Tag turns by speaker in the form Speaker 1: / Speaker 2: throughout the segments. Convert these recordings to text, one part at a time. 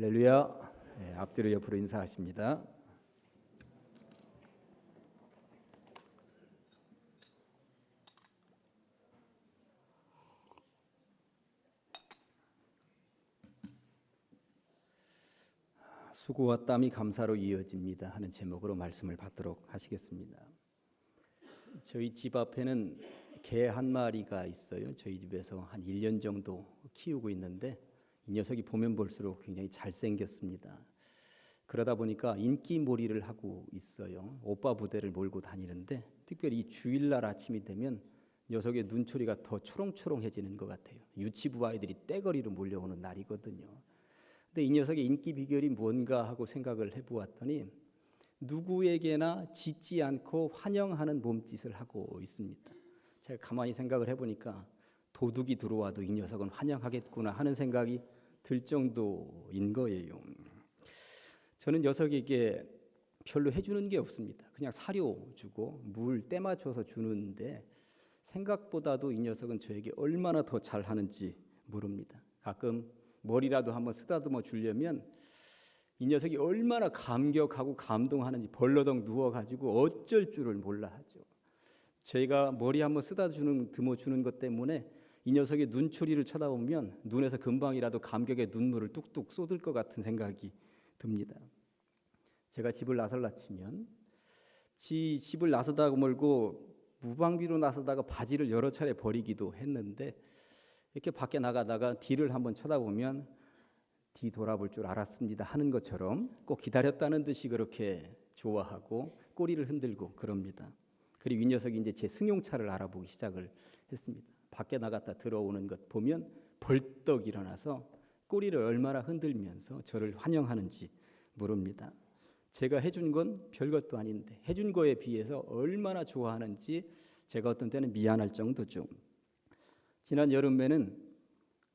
Speaker 1: 할렐루야. 네, 앞뒤로 옆으로 인사하십니다. 수고와 땀이 감사로 이어집니다 하는 제목으로 말씀을 받도록 하시겠습니다. 저희 집 앞에는 개 한 마리가 있어요. 저희 집에서 한 1년 정도 키우고 있는데 이 녀석이 보면 볼수록 굉장히 잘생겼습니다. 그러다 보니까 인기몰이를 하고 있어요. 오빠 부대를 몰고 다니는데 특별히 이 주일날 아침이 되면 녀석의 눈초리가 더 초롱초롱해지는 것 같아요. 유치부 아이들이 떼거리로 몰려오는 날이거든요. 근데 이 녀석의 인기 비결이 뭔가 하고 생각을 해보았더니 누구에게나 짖지 않고 환영하는 몸짓을 하고 있습니다. 제가 가만히 생각을 해보니까 도둑이 들어와도 이 녀석은 환영하겠구나 하는 생각이 들 정도인 거예요. 저는 녀석에게 별로 해주는 게 없습니다. 그냥 사료 주고 물 때 맞춰서 주는데 생각보다도 이 녀석은 저에게 얼마나 더 잘하는지 모릅니다. 가끔 머리라도 한번 쓰다듬어 주려면 이 녀석이 얼마나 감격하고 감동하는지 벌러덩 누워가지고 어쩔 줄을 몰라 하죠. 제가 머리 한번 드모 주는 것 때문에 이 녀석의 눈초리를 쳐다보면 눈에서 금방이라도 감격의 눈물을 뚝뚝 쏟을 것 같은 생각이 듭니다. 제가 집을 나설라치면 지 집을 나서다가 멀고 무방비로 나서다가 바지를 여러 차례 버리기도 했는데 이렇게 밖에 나가다가 뒤를 한번 쳐다보면 뒤 돌아볼 줄 알았습니다 하는 것처럼 꼭 기다렸다는 듯이 그렇게 좋아하고 꼬리를 흔들고 그럽니다. 그리고 이 녀석이 이제 제 승용차를 알아보기 시작을 했습니다. 밖에 나갔다 들어오는 것 보면 벌떡 일어나서 꼬리를 얼마나 흔들면서 저를 환영하는지 모릅니다. 제가 해준 건 별것도 아닌데 해준 거에 비해서 얼마나 좋아하는지 제가 어떤 때는 미안할 정도죠. 지난 여름에는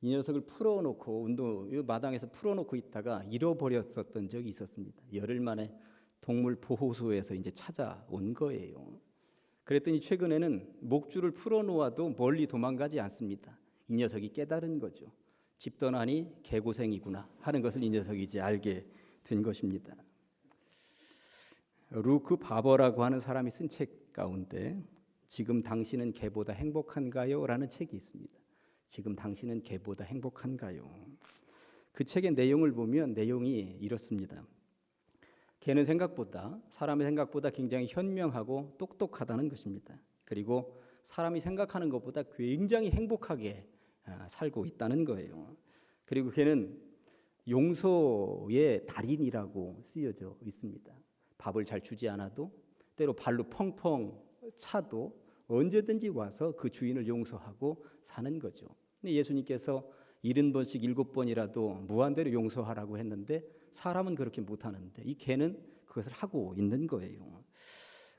Speaker 1: 이 녀석을 풀어놓고 운동 마당에서 풀어놓고 있다가 잃어버렸었던 적이 있었습니다. 열흘 만에 동물 보호소에서 이제 찾아온 거예요. 그랬더니 최근에는 목줄을 풀어놓아도 멀리 도망가지 않습니다. 이 녀석이 깨달은 거죠. 집 떠나니 개고생이구나 하는 것을 이 녀석이 이제 알게 된 것입니다. 루크 바버라고 하는 사람이 쓴 책 가운데 지금 당신은 개보다 행복한가요? 라는 책이 있습니다. 지금 당신은 개보다 행복한가요? 그 책의 내용을 보면 내용이 이렇습니다. 개는 생각보다 사람의 생각보다 굉장히 현명하고 똑똑하다는 것입니다. 그리고 사람이 생각하는 것보다 굉장히 행복하게 아, 살고 있다는 거예요. 그리고 개는 용서의 달인이라고 쓰여져 있습니다. 밥을 잘 주지 않아도 때로 발로 펑펑 차도 언제든지 와서 그 주인을 용서하고 사는 거죠. 근데 예수님께서 일흔 번씩 일곱 번이라도 무한대로 용서하라고 했는데 사람은 그렇게 못하는데 이 개는 그것을 하고 있는 거예요.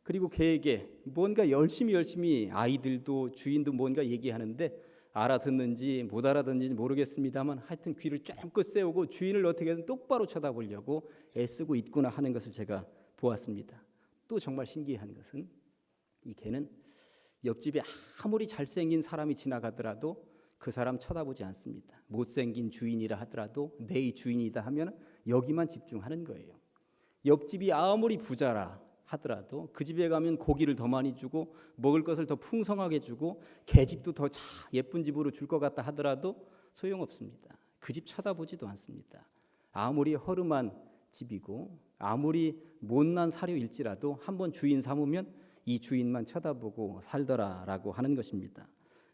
Speaker 1: 그리고 개에게 뭔가 열심히 열심히 아이들도 주인도 뭔가 얘기하는데 알아듣는지 못 알아듣는지 모르겠습니다만 하여튼 귀를 쫑긋 세우고 주인을 어떻게든 똑바로 쳐다보려고 애쓰고 있구나 하는 것을 제가 보았습니다. 또 정말 신기한 것은 이 개는 옆집에 아무리 잘생긴 사람이 지나가더라도 그 사람 쳐다보지 않습니다. 못생긴 주인이라 하더라도 내 주인이다 하면 여기만 집중하는 거예요. 옆집이 아무리 부자라 하더라도 그 집에 가면 고기를 더 많이 주고 먹을 것을 더 풍성하게 주고 개집도 더 예쁜 집으로 줄 것 같다 하더라도 소용없습니다. 그 집 쳐다보지도 않습니다. 아무리 허름한 집이고 아무리 못난 사료일지라도 한번 주인 삼으면 이 주인만 쳐다보고 살더라라고 하는 것입니다.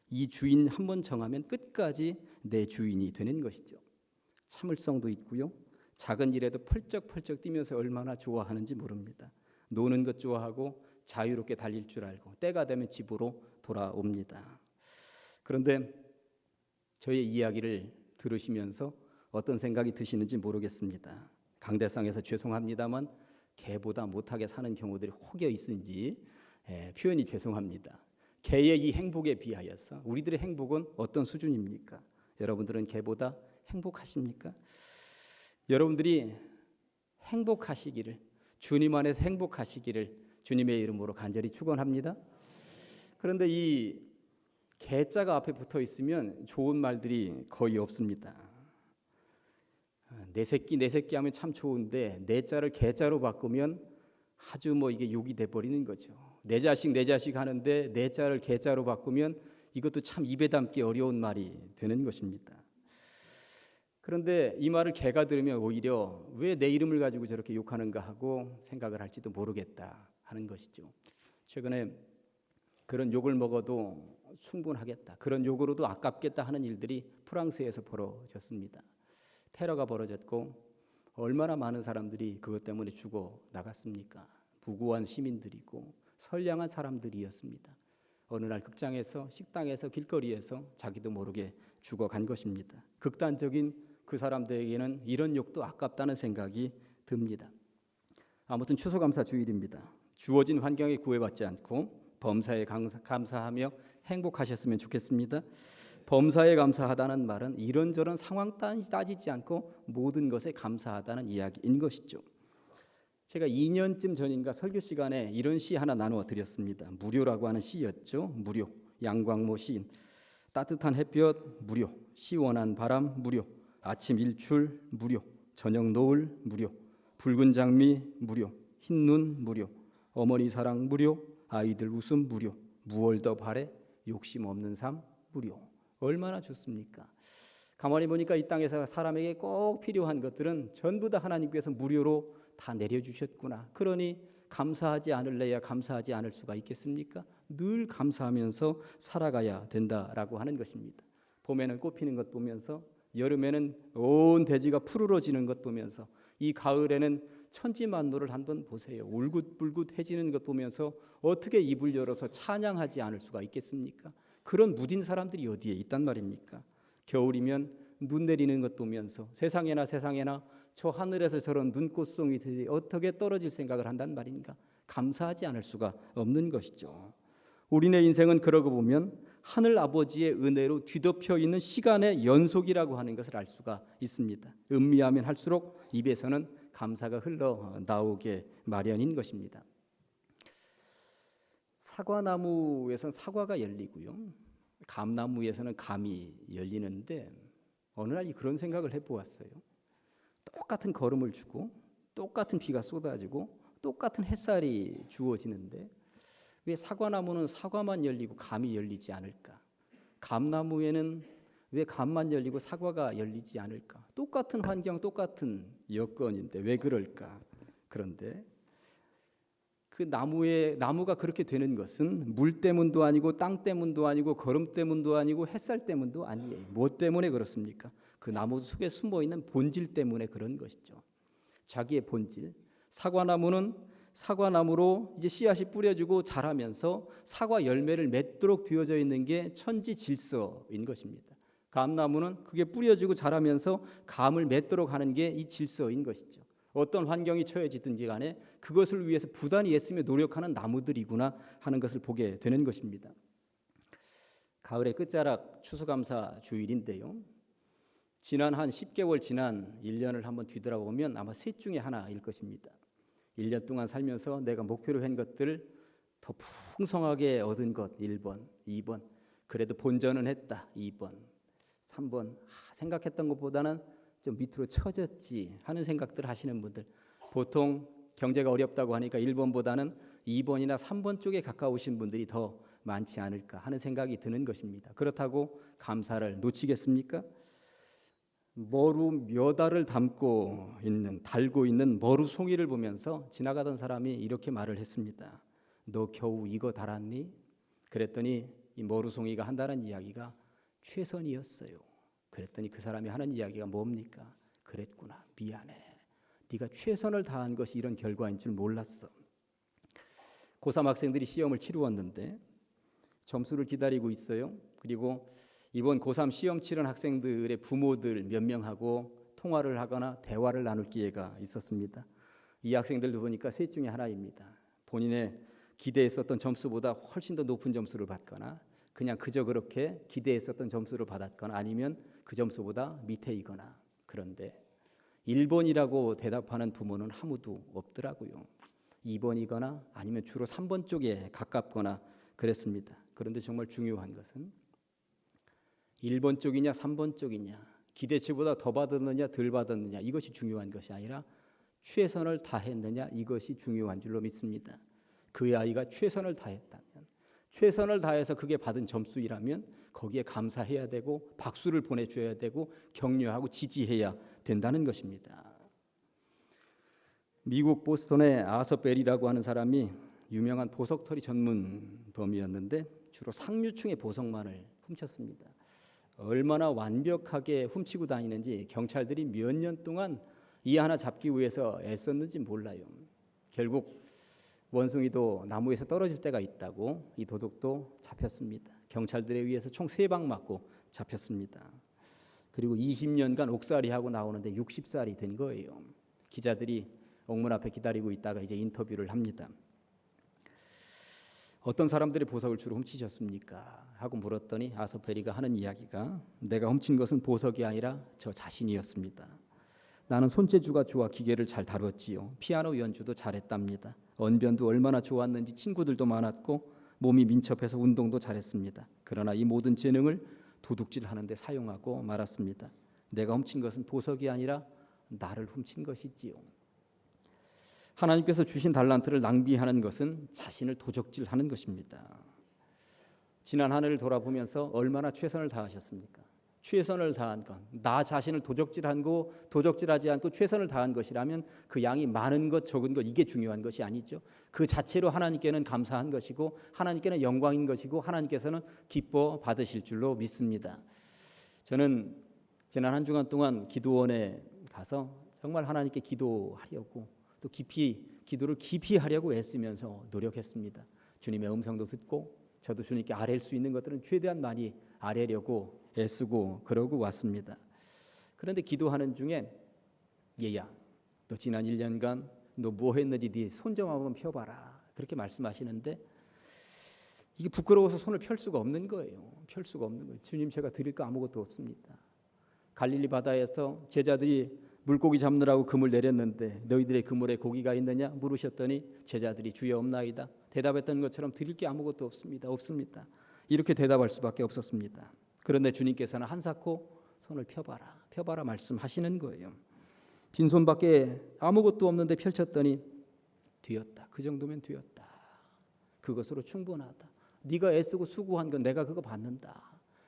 Speaker 1: 이 주인 한번 정하면 끝까지 내 주인이 되는 것이죠. 참을성도 있고요. 작은 일에도 펄쩍펄쩍 뛰면서 얼마나 좋아하는지 모릅니다. 노는 것 좋아하고 자유롭게 달릴 줄 알고 때가 되면 집으로 돌아옵니다. 그런데 저의 이야기를 들으시면서 어떤 생각이 드시는지 모르겠습니다. 강대상에서 죄송합니다만 개보다 못하게 사는 경우들이 혹여 있은지 예, 표현이 죄송합니다. 개의 이 행복에 비하여서 우리들의 행복은 어떤 수준입니까? 여러분들은 개보다 행복하십니까? 여러분들이 행복하시기를 주님 안에서 행복하시기를 주님의 이름으로 간절히 축원합니다. 그런데 이 개자가 앞에 붙어 있으면 좋은 말들이 거의 없습니다. 내 새끼 내 새끼 하면 참 좋은데 내 자를 개자로 바꾸면 아주 뭐 이게 욕이 돼 버리는 거죠. 내 자식 내 자식 하는데 내 자를 개자로 바꾸면 이것도 참 입에 담기 어려운 말이 되는 것입니다. 그런데 이 말을 개가 들으면 오히려 왜 내 이름을 가지고 저렇게 욕하는가 하고 생각을 할지도 모르겠다 하는 것이죠. 최근에 그런 욕을 먹어도 충분하겠다. 그런 욕으로도 아깝겠다 하는 일들이 프랑스에서 벌어졌습니다. 테러가 벌어졌고 얼마나 많은 사람들이 그것 때문에 죽어 나갔습니까? 부구한 시민들이고 선량한 사람들이었습니다. 어느 날 극장에서 식당에서 길거리에서 자기도 모르게 죽어간 것입니다. 극단적인 그 사람들에게는 이런 욕도 아깝다는 생각이 듭니다. 아무튼 추수감사 주일입니다. 주어진 환경에 구애받지 않고 범사에 감사하며 행복하셨으면 좋겠습니다. 범사에 감사하다는 말은 이런저런 상황 따지지 않고 모든 것에 감사하다는 이야기인 것이죠. 제가 2년쯤 전인가 설교 시간에 이런 시 하나 나누어 드렸습니다. 무료라고 하는 시였죠. 무료. 양광모 시인. 따뜻한 햇볕 무료. 시원한 바람 무료. 아침 일출 무료. 저녁 노을 무료. 붉은 장미 무료. 흰눈 무료. 어머니 사랑 무료. 아이들 웃음 무료. 무얼 더 바래? 욕심 없는 삶 무료. 얼마나 좋습니까? 가만히 보니까 이 땅에서 사람에게 꼭 필요한 것들은 전부 다 하나님께서 무료로 다 내려주셨구나. 그러니 감사하지 않을래야 감사하지 않을 수가 있겠습니까? 늘 감사하면서 살아가야 된다라고 하는 것입니다. 봄에는 꽃 피는 것 보면서 여름에는 온 대지가 푸르러지는 것 보면서 이 가을에는 천지만물을 한번 보세요. 울긋불긋해지는 것 보면서 어떻게 입을 열어서 찬양하지 않을 수가 있겠습니까? 그런 무딘 사람들이 어디에 있단 말입니까? 겨울이면 눈 내리는 것 보면서 세상에나 세상에나 저 하늘에서 저런 눈꽃송이들이 어떻게 떨어질 생각을 한단 말인가? 감사하지 않을 수가 없는 것이죠. 우리네 인생은 그러고 보면 하늘 아버지의 은혜로 뒤덮여 있는 시간의 연속이라고 하는 것을 알 수가 있습니다. 음미하면 할수록 입에서는 감사가 흘러 나오게 마련인 것입니다. 사과나무에서는 사과가 열리고요. 감나무에서는 감이 열리는데 어느 날 그런 생각을 해 보았어요. 똑같은 걸음을 주고 똑같은 비가 쏟아지고 똑같은 햇살이 주어지는데 왜 사과나무는 사과만 열리고 감이 열리지 않을까? 감나무에는 왜 감만 열리고 사과가 열리지 않을까? 똑같은 환경, 똑같은 여건인데 왜 그럴까? 그런데 그 나무의 나무가 그렇게 되는 것은 물 때문도 아니고 땅 때문도 아니고 걸음 때문도 아니고 햇살 때문도 아니에요. 무엇 때문에 그렇습니까? 그 나무 속에 숨어 있는 본질 때문에 그런 것이죠. 자기의 본질. 사과나무는 사과나무로 이제 씨앗이 뿌려지고 자라면서 사과 열매를 맺도록 되어져 있는 게 천지 질서인 것입니다. 감나무는 그게 뿌려지고 자라면서 감을 맺도록 하는 게 이 질서인 것이죠. 어떤 환경이 처해지든지 간에 그것을 위해서 부단히 애쓰며 노력하는 나무들이구나 하는 것을 보게 되는 것입니다. 가을의 끝자락 추수감사 주일인데요. 지난 한 10개월 지난 1년을 한번 뒤돌아보면 아마 셋 중에 하나일 것입니다. 1년 동안 살면서 내가 목표로 한 것들을 더 풍성하게 얻은 것 1번, 2번. 그래도 본전은 했다. 2번. 3번. 아, 생각했던 것보다는 좀 밑으로 처졌지 하는 생각들 하시는 분들 보통 경제가 어렵다고 하니까 1번보다는 2번이나 3번 쪽에 가까우신 분들이 더 많지 않을까 하는 생각이 드는 것입니다. 그렇다고 감사를 놓치겠습니까? 머루 몇 알을 담고 있는 달고 있는 머루 송이를 보면서 지나가던 사람이 이렇게 말을 했습니다. 너 겨우 이거 달았니? 그랬더니 이 머루 송이가 한다는 이야기가 최선이었어요. 그랬더니 그 사람이 하는 이야기가 뭡니까? 그랬구나. 미안해. 네가 최선을 다한 것이 이런 결과인 줄 몰랐어. 고3 학생들이 시험을 치루었는데 점수를 기다리고 있어요. 그리고 이번 고3 시험 치른 학생들의 부모들 몇 명하고 통화를 하거나 대화를 나눌 기회가 있었습니다. 이 학생들도 보니까 셋 중에 하나입니다. 본인의 기대했었던 점수보다 훨씬 더 높은 점수를 받거나 그냥 그저 그렇게 기대했었던 점수를 받았거나 아니면 그 점수보다 밑에이거나 그런데 1번이라고 대답하는 부모는 아무도 없더라고요. 2번이거나 아니면 주로 3번 쪽에 가깝거나 그랬습니다. 그런데 정말 중요한 것은 1번 쪽이냐 3번 쪽이냐 기대치보다 더 받았느냐 덜 받았느냐 이것이 중요한 것이 아니라 최선을 다했느냐 이것이 중요한 줄로 믿습니다. 그 아이가 최선을 다했다면 최선을 다해서 그게 받은 점수이라면 거기에 감사해야 되고 박수를 보내줘야 되고 격려하고 지지해야 된다는 것입니다. 미국 보스턴의 아서 벨이라고 하는 사람이 유명한 보석털이 전문범이었는데 주로 상류층의 보석만을 훔쳤습니다. 얼마나 완벽하게 훔치고 다니는지 경찰들이 몇 년 동안 이 하나 잡기 위해서 애썼는지 몰라요. 결국 원숭이도 나무에서 떨어질 때가 있다고 이 도둑도 잡혔습니다. 경찰들에 의해서 총 세 방 맞고 잡혔습니다. 그리고 20년간 옥살이하고 나오는데 60살이 된 거예요. 기자들이 옥문 앞에 기다리고 있다가 이제 인터뷰를 합니다. 어떤 사람들이 보석을 주로 훔치셨습니까? 하고 물었더니 아소페리가 하는 이야기가 내가 훔친 것은 보석이 아니라 저 자신이었습니다. 나는 손재주가 좋아 기계를 잘 다뤘지요. 피아노 연주도 잘했답니다. 언변도 얼마나 좋았는지 친구들도 많았고 몸이 민첩해서 운동도 잘했습니다. 그러나 이 모든 재능을 도둑질 하는데 사용하고 말았습니다. 내가 훔친 것은 보석이 아니라 나를 훔친 것이지요. 하나님께서 주신 달란트를 낭비하는 것은 자신을 도적질하는 것입니다. 지난 한 해를 돌아보면서 얼마나 최선을 다하셨습니까? 최선을 다한 것, 나 자신을 도적질한 거, 도적질하지 않고 최선을 다한 것이라면 그 양이 많은 것, 적은 것 이게 중요한 것이 아니죠. 그 자체로 하나님께는 감사한 것이고 하나님께는 영광인 것이고 하나님께서는 기뻐 받으실 줄로 믿습니다. 저는 지난 한 주간 동안 기도원에 가서 정말 하나님께 기도하려고 또 깊이 기도를 깊이 하려고 애쓰면서 노력했습니다. 주님의 음성도 듣고 저도 주님께 아뢰 수 있는 것들은 최대한 많이 아뢰려고 애쓰고 그러고 왔습니다. 그런데 기도하는 중에 얘야 너 지난 1년간 너 뭐 했는지 네 손 좀 한번 펴봐라 그렇게 말씀하시는데 이게 부끄러워서 손을 펼 수가 없는 거예요. 펼 수가 없는 거예요. 주님 제가 드릴 거 아무것도 없습니다. 갈릴리 바다에서 제자들이 물고기 잡느라고 그물 내렸는데 너희들의 그물에 고기가 있느냐 물으셨더니 제자들이 주여 없나이다. 대답했던 것처럼 드릴 게 아무것도 없습니다. 없습니다. 이렇게 대답할 수밖에 없었습니다. 그런데 주님께서는 한사코 손을 펴봐라, 펴봐라 말씀하시는 거예요. 빈손밖에 아무것도 없는데 펼쳤더니 되었다. 그 정도면 되었다. 그것으로 충분하다. 네가 애쓰고 수고한 건 내가 그거 받는다.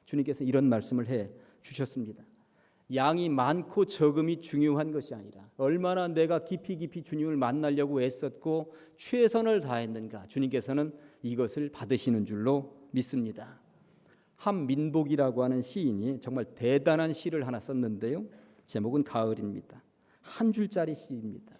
Speaker 1: 주님께서 이런 말씀을 해 주셨습니다. 양이 많고 적음이 중요한 것이 아니라 얼마나 내가 깊이 깊이 주님을 만나려고 애썼고 최선을 다했는가 주님께서는 이것을 받으시는 줄로 믿습니다. 한민복이라고 하는 시인이 정말 대단한 시를 하나 썼는데요. 제목은 가을입니다. 한 줄짜리 시입니다.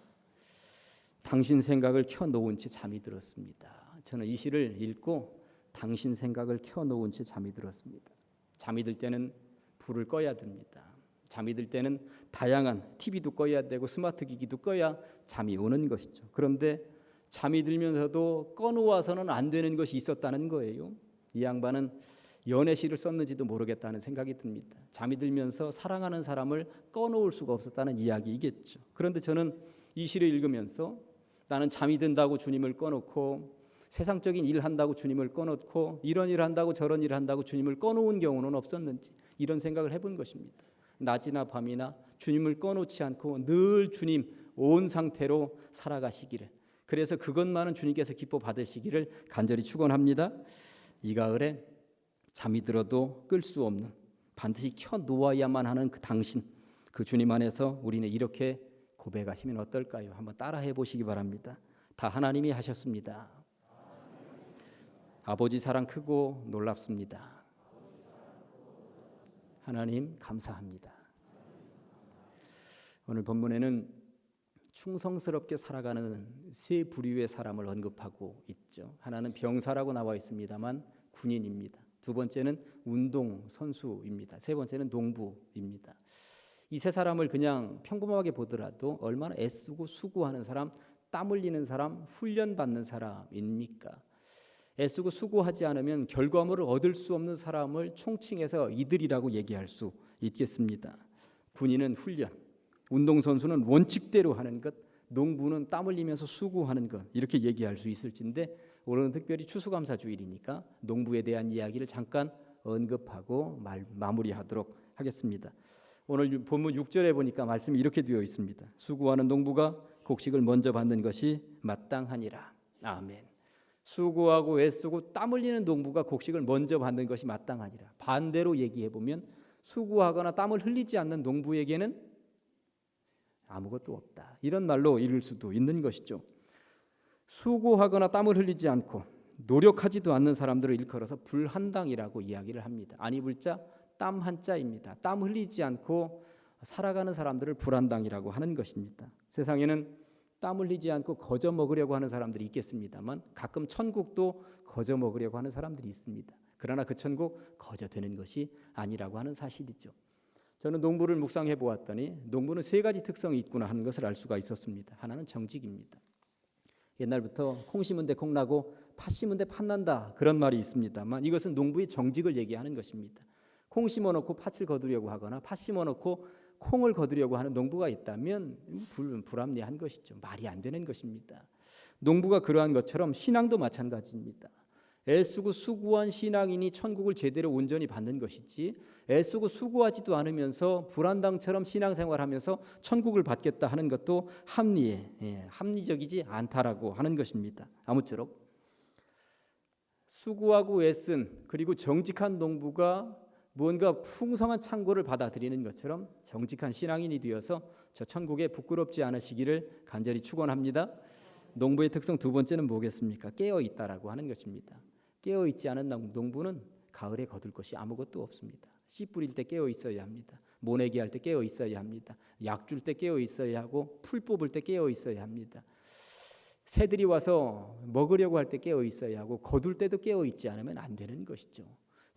Speaker 1: 당신 생각을 켜놓은 채 잠이 들었습니다. 저는 이 시를 읽고 당신 생각을 켜놓은 채 잠이 들었습니다. 잠이 들 때는 불을 꺼야 됩니다. 잠이 들 때는 다양한 TV도 꺼야 되고 스마트 기기도 꺼야 잠이 오는 것이죠. 그런데 잠이 들면서도 꺼놓아서는 안 되는 것이 있었다는 거예요. 이 양반은 연애시를 썼는지도 모르겠다는 생각이 듭니다. 잠이 들면서 사랑하는 사람을 꺼놓을 수가 없었다는 이야기이겠죠. 그런데 저는 이 시를 읽으면서 나는 잠이 든다고 주님을 꺼놓고 세상적인 일 한다고 주님을 꺼놓고 이런 일 한다고 저런 일 한다고 주님을 꺼놓은 경우는 없었는지 이런 생각을 해본 것입니다. 낮이나 밤이나 주님을 꺼놓지 않고 늘 주님 온 상태로 살아가시기를 그래서 그것만은 주님께서 기뻐 받으시기를 간절히 축원합니다. 이 가을에 잠이 들어도 끌 수 없는 반드시 켜 놓아야만 하는 그 당신 그 주님 안에서 우리는 이렇게 고백하시면 어떨까요? 한번 따라해 보시기 바랍니다. 다 하나님이 하셨습니다. 아버지 사랑 크고 놀랍습니다. 하나님 감사합니다. 오늘 본문에는 충성스럽게 살아가는 세 부류의 사람을 언급하고 있죠. 하나는 병사라고 나와 있습니다만 군인입니다. 두 번째는 운동 선수입니다. 세 번째는 농부입니다. 이 세 사람을 그냥 평범하게 보더라도 얼마나 애쓰고 수고하는 사람, 땀 흘리는 사람, 훈련 받는 사람입니까? 애쓰고 수고하지 않으면 결과물을 얻을 수 없는 사람을 총칭해서 이들이라고 얘기할 수 있겠습니다. 군인은 훈련, 운동선수는 원칙대로 하는 것, 농부는 땀 흘리면서 수고하는 것 이렇게 얘기할 수 있을진데 오늘은 특별히 추수감사 주일이니까 농부에 대한 이야기를 잠깐 언급하고 말, 마무리하도록 하겠습니다. 오늘 본문 6절에 보니까 말씀이 이렇게 되어 있습니다. 수고하는 농부가 곡식을 먼저 받는 것이 마땅하니라. 아멘. 수고하고 애쓰고 땀 흘리는 농부가 곡식을 먼저 받는 것이 마땅하니라. 반대로 얘기해 보면 수고하거나 땀을 흘리지 않는 농부에게는 아무것도 없다. 이런 말로 이룰 수도 있는 것이죠. 수고하거나 땀을 흘리지 않고 노력하지도 않는 사람들을 일컬어서 불한당이라고 이야기를 합니다. 아니 불자 땀 한자입니다. 땀 흘리지 않고 살아가는 사람들을 불한당이라고 하는 것입니다. 세상에는 땀 흘리지 않고 거저 먹으려고 하는 사람들이 있겠습니다만 가끔 천국도 거저 먹으려고 하는 사람들이 있습니다. 그러나 그 천국 거저 되는 것이 아니라고 하는 사실이죠. 저는 농부를 묵상해 보았더니 농부는 세 가지 특성이 있구나 하는 것을 알 수가 있었습니다. 하나는 정직입니다. 옛날부터 콩 심은 데 콩 나고 팥 심은 데 팥 난다 그런 말이 있습니다만 이것은 농부의 정직을 얘기하는 것입니다. 콩 심어 놓고 팥을 거두려고 하거나 팥 심어 놓고 콩을 거두려고 하는 농부가 있다면 불, 불합리한 것이죠. 말이 안 되는 것입니다. 농부가 그러한 것처럼 신앙도 마찬가지입니다. 애쓰고 수고한 신앙인이 천국을 제대로 온전히 받는 것이지 애쓰고 수고하지도 않으면서 불안당처럼 신앙생활하면서 천국을 받겠다 하는 것도 합리에 예, 합리적이지 않다라고 하는 것입니다. 아무쪼록 수고하고 애쓴 그리고 정직한 농부가 무언가 풍성한 창고를 받아들이는 것처럼 정직한 신앙인이 되어서 저 천국에 부끄럽지 않으시기를 간절히 축원합니다. 농부의 특성 두 번째는 뭐겠습니까? 깨어 있다라고 하는 것입니다. 깨어 있지 않은 농부는 가을에 거둘 것이 아무것도 없습니다. 씨 뿌릴 때 깨어 있어야 합니다. 모내기 할 때 깨어 있어야 합니다. 약 줄 때 깨어 있어야 하고 풀 뽑을 때 깨어 있어야 합니다. 새들이 와서 먹으려고 할 때 깨어 있어야 하고 거둘 때도 깨어 있지 않으면 안 되는 것이죠.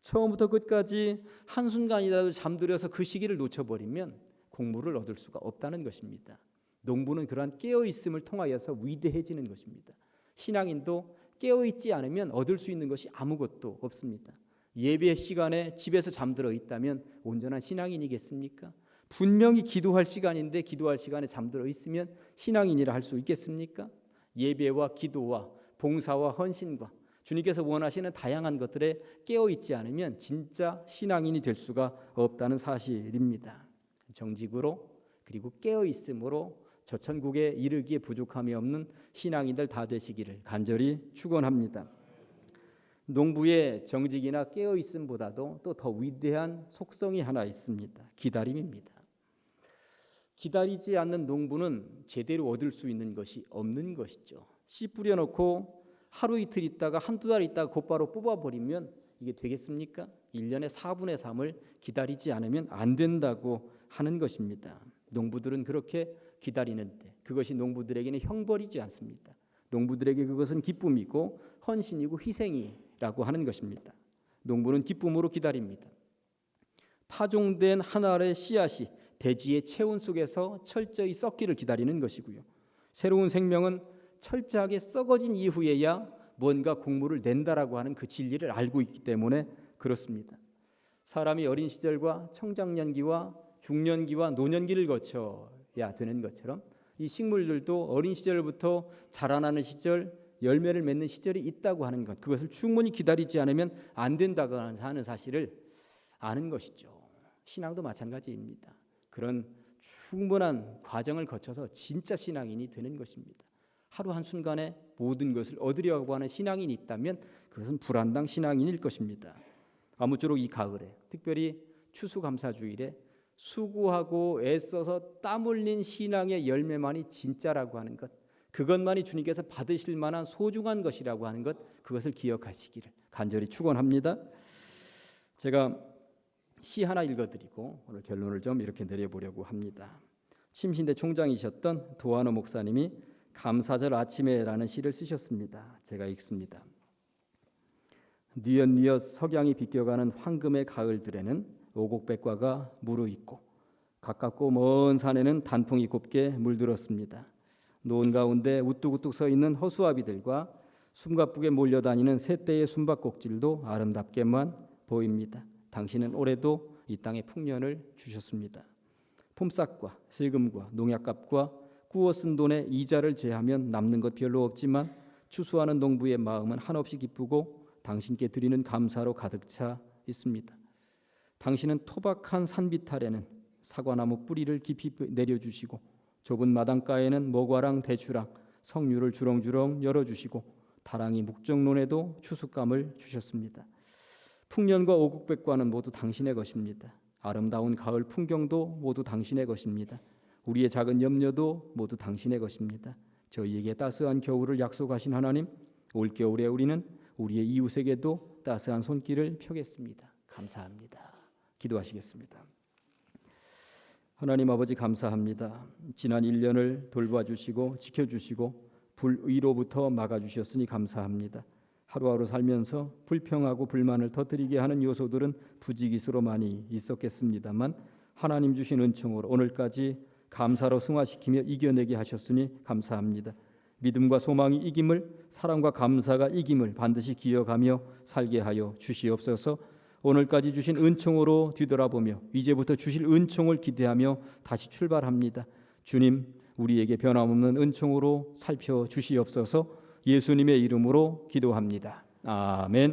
Speaker 1: 처음부터 끝까지 한순간이라도 잠들어서 그 시기를 놓쳐버리면 공부를 얻을 수가 없다는 것입니다. 농부는 그러한 깨어 있음을 통하여서 위대해지는 것입니다. 신앙인도 깨어 있지 않으면 얻을 수 있는 것이 아무것도 없습니다. 예배 시간에 집에서 잠들어 있다면 온전한 신앙인이겠습니까? 분명히 기도할 시간인데 기도할 시간에 잠들어 있으면 신앙인이라 할 수 있겠습니까? 예배와 기도와 봉사와 헌신과 주님께서 원하시는 다양한 것들에 깨어 있지 않으면 진짜 신앙인이 될 수가 없다는 사실입니다. 정직으로 그리고 깨어 있음으로 저 천국에 이르기에 부족함이 없는 신앙인들 다 되시기를 간절히 축원합니다. 농부의 정직이나 깨어 있음보다도 또 더 위대한 속성이 하나 있습니다. 기다림입니다. 기다리지 않는 농부는 제대로 얻을 수 있는 것이 없는 것이죠. 씨 뿌려놓고 하루 이틀 있다가 한두 달 있다가 곧바로 뽑아버리면 이게 되겠습니까? 1년의 4분의 3을 기다리지 않으면 안 된다고 하는 것입니다. 농부들은 그렇게 기다리는데 그것이 농부들에게는 형벌이지 않습니다. 농부들에게 그것은 기쁨이고 헌신이고 희생이라고 하는 것입니다. 농부는 기쁨으로 기다립니다. 파종된 한 알의 씨앗이 대지의 체온 속에서 철저히 썩기를 기다리는 것이고요. 새로운 생명은 철저하게 썩어진 이후에야 뭔가 공물을 낸다라고 하는 그 진리를 알고 있기 때문에 그렇습니다. 사람이 어린 시절과 청장년기와 중년기와 노년기를 거쳐야 되는 것처럼 이 식물들도 어린 시절부터 자라나는 시절, 열매를 맺는 시절이 있다고 하는 것, 그것을 충분히 기다리지 않으면 안 된다고 하는 사실을 아는 것이죠. 신앙도 마찬가지입니다. 그런 충분한 과정을 거쳐서 진짜 신앙인이 되는 것입니다. 하루 한순간에 모든 것을 얻으려고 하는 신앙인이 있다면 그것은 불안당 신앙인일 것입니다. 아무쪼록 이 가을에 특별히 추수감사주일에 수고하고 애써서 땀 흘린 신앙의 열매만이 진짜라고 하는 것 그것만이 주님께서 받으실 만한 소중한 것이라고 하는 것 그것을 기억하시기를 간절히 축원합니다. 제가 시 하나 읽어드리고 오늘 결론을 좀 이렇게 내려보려고 합니다. 침신대 총장이셨던 도하노 목사님이 감사절 아침에라는 시를 쓰셨습니다. 제가 읽습니다. 뉘엿뉘엿 석양이 비껴가는 황금의 가을들에는 오곡백과가 무르익고 가깝고 먼 산에는 단풍이 곱게 물들었습니다. 노은 가운데 우뚝우뚝 서 있는 허수아비들과 숨가쁘게 몰려다니는 새떼의 숨바꼭질도 아름답게만 보입니다. 당신은 올해도 이 땅에 풍년을 주셨습니다. 폼싹과 슬금과 농약값과 구워 쓴 돈에 이자를 제하면 남는 것 별로 없지만 추수하는 농부의 마음은 한없이 기쁘고 당신께 드리는 감사로 가득 차 있습니다. 당신은 토박한 산비탈에는 사과나무 뿌리를 깊이 내려주시고 좁은 마당가에는 모과랑 대추랑 석류를 주렁주렁 열어주시고 다랑이 묵정론에도 추수감을 주셨습니다. 풍년과 오국백과는 모두 당신의 것입니다. 아름다운 가을 풍경도 모두 당신의 것입니다. 우리의 작은 염려도 모두 당신의 것입니다. 저희에게 따스한 겨울을 약속하신 하나님, 올 겨울에 우리는 우리의 이웃에게도 따스한 손길을 펴겠습니다. 감사합니다. 기도하시겠습니다. 하나님 아버지 감사합니다. 지난 1년을 돌봐주시고 지켜주시고 불의로부터 막아주셨으니 감사합니다. 하루하루 살면서 불평하고 불만을 터뜨리게 하는 요소들은 부지기수로 많이 있었겠습니다만 하나님 주신 은총으로 오늘까지 감사로 승화시키며 이겨내게 하셨으니 감사합니다. 믿음과 소망이 이김을 사랑과 감사가 이김을 반드시 기억하며 살게 하여 주시옵소서. 오늘까지 주신 은총으로 뒤돌아보며 이제부터 주실 은총을 기대하며 다시 출발합니다. 주님, 우리에게 변함없는 은총으로 살펴 주시옵소서. 예수님의 이름으로 기도합니다. 아멘.